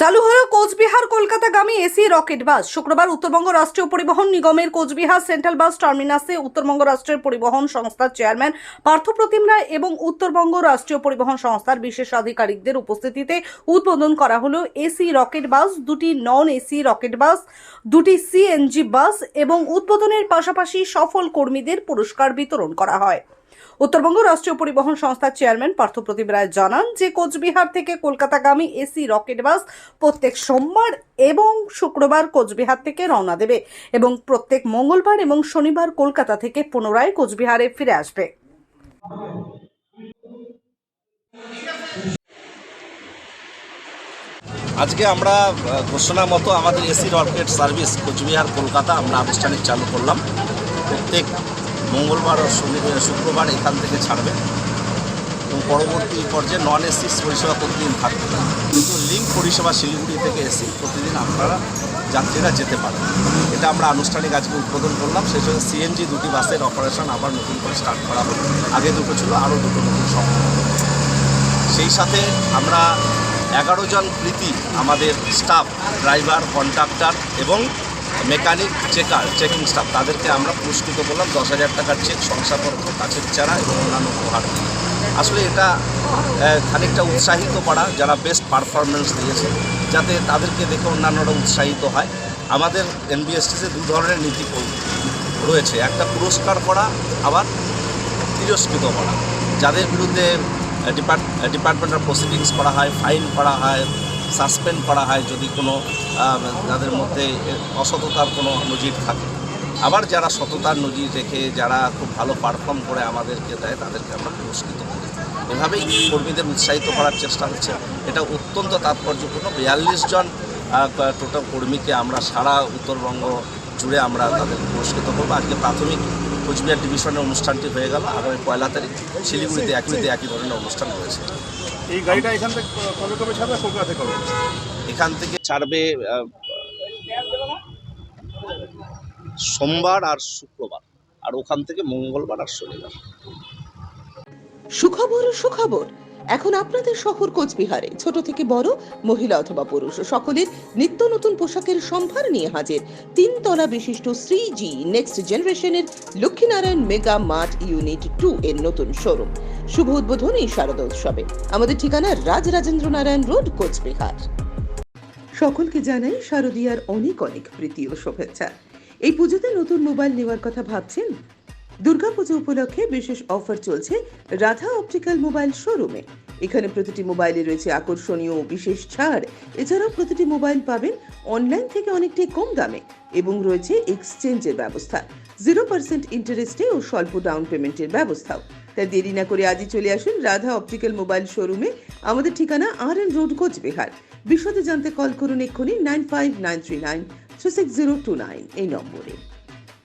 চালু হলো কোচবিহার কলকাতাগামী এসি রকেট বাস। শুক্রবার উত্তরবঙ্গ রাষ্ট্রীয় পরিবহন নিগমের কোচবিহার সেন্ট্রাল বাস টার্মিনাসে উত্তরবঙ্গ রাষ্ট্রের পরিবহন সংস্থার চেয়ারম্যান পার্থপ্রতিম রায় এবং উত্তরবঙ্গ রাষ্ট্রীয় পরিবহন সংস্থার বিশেষ আধিকারিকদের উপস্থিতিতে উদ্বোধন করা হলো এসি রকেট বাস, দুটি নন এসি রকেট বাস, দুটি সিএনজি বাস এবং উদ্বোধনের পাশাপাশি সফল কর্মীদের পুরস্কার বিতরণ করা হয়। উত্তরবঙ্গ রাষ্ট্রীয় পরিবহন সংস্থার চেয়ারম্যান পার্থপ্রতিম রায় জানান যে, কোচবিহার থেকে কলকাতাগামী এসি রকেট বাস প্রত্যেক সোমবার এবং শুক্রবার কোচবিহার থেকে রওনা দেবে এবং প্রত্যেক মঙ্গলবার এবং শনিবার কলকাতা থেকে পুনরায় কোচবিহারে ফিরে আসবে। আজকে আমরা ঘোষণা মতো আমাদের AC rocket service Cooch Behar Kolkata আমরা আনুষ্ঠানিক চালু করলাম। প্রত্যেক মঙ্গলবার ও শুক্রবার এখান থেকে ছাড়বে। এবং পরবর্তী পর্যায়ে নন এসি পরিষেবা প্রতিদিন থাকবে। কিন্তু লিঙ্ক পরিষেবা শিলিগুড়ি থেকে এসি প্রতিদিন আপনারা যাত্রীরা যেতে পারেন। এটা আমরা আনুষ্ঠানিক আজকে উদ্বোধন করলাম। সেই সঙ্গে সিএনজি দুটি বাসের অপারেশন আবার নতুন করে স্টার্ট করা হলো আগে দুটো ছিল, আরও দুটো নতুন সম্ভব সেই সাথে আমরা এগারো জন প্রীতি আমাদের স্টাফ ড্রাইভার কন্ডাক্টর এবং মেকানিক, চেকার, চেকিং স্টাফ, তাদেরকে আমরা পুরস্কৃত করলাম। দশ হাজার টাকার চেক, শংসাপত্র, কাছের চারা এবং অন্যান্য উপহার। আসলে এটা খানিকটা উৎসাহিত করা, যারা বেস্ট পারফরমেন্স দিয়েছে, যাতে তাদেরকে দেখে অন্যান্যরা উৎসাহিত হয়। আমাদের এনবিএসটিসে দু ধরনের নীতি রয়েছে। একটা পুরস্কার করা, আবার তিরস্কৃত করা। যাদের বিরুদ্ধে ডিপার্ট ডিপার্টমেন্টাল প্রসিডিংস করা হয় ফাইন করা হয় সাসপেন্ড করা হয় যদি কোনো যাদের মধ্যে অসততার কোনো নজির থাকে। আবার যারা সততার নজির রেখে যারা খুব ভালো পারফর্ম করে আমাদেরকে দেয়, তাদেরকে আমরা পুরস্কৃত করি। এভাবেই কর্মীদের উৎসাহিত করার চেষ্টা হচ্ছে। এটা অত্যন্ত তাৎপর্যপূর্ণ। বিয়াল্লিশ জন টোটাল কর্মীকে আমরা সারা উত্তরবঙ্গ জুড়ে আমরা তাদের পুরস্কৃত করব। আজকে প্রাথমিক কোচবিহার ডিভিশনের অনুষ্ঠানটি হয়ে গেল। আগামী পয়লা তারিখ শিলিগুড়িতে একইতে একই ধরনের অনুষ্ঠান রয়েছে এই গাড়িটা এখান থেকে কবে কবে ছাড়বে কলকাতা থেকে কবে? এখান থেকে ছাড়বে আহ, সোমবার আর শুক্রবার। আর ওখান থেকে মঙ্গলবার আর শনিবার। সুখবর সুখবর। এখন আপনাদের শহর কোচবিহারে, ছোট থেকে বড়, মহিলা অথবা পুরুষ, সকলের নিত্য নতুন পোশাকের সম্ভার নিয়ে হাজির। তিনতলা বিশিষ্ট শ্রী জি নেক্সট জেনারেশনের Laxminarayan mega mart unit two এর নতুন শোরুম শুভ উদ্বোধন এই শারদা উৎসবে। আমাদের ঠিকানা রাজ রাজেন্দ্র নারায়ণ রোড, কোচবিহার। সকলকে জানাই শারদীয়ার অনেক অনেক প্রীতি ও শুভেচ্ছা। এই পুজোতে নতুন মোবাইল নেওয়ার কথা ভাবছেন দুর্গাপুজো উপলক্ষে বিশেষ অফার চলছে রাধা অপটিক্যাল মোবাইল শোরুমে। এখানে প্রতিটি মোবাইলে রয়েছে আকর্ষণীয় বিশেষ ছাড়। এছাড়াও প্রতিটি মোবাইল পাবেন অনলাইন থেকে অনেকটাই কম দামে এবং রয়েছে এক্সচেঞ্জের ব্যবস্থা। জিরো পার্সেন্ট ইন্টারেস্টে ও স্বল্প ডাউন পেমেন্টের ব্যবস্থাও। তাই দেরি না করে আজই চলে আসুন রাধা অপটিক্যাল মোবাইল শোরুমে। আমাদের ঠিকানা আর এন রোড, কোচবিহার। বিশদে জানতে কল করুন এক্ষুনি nine five nine three nine three six zero two nine এই নম্বরে।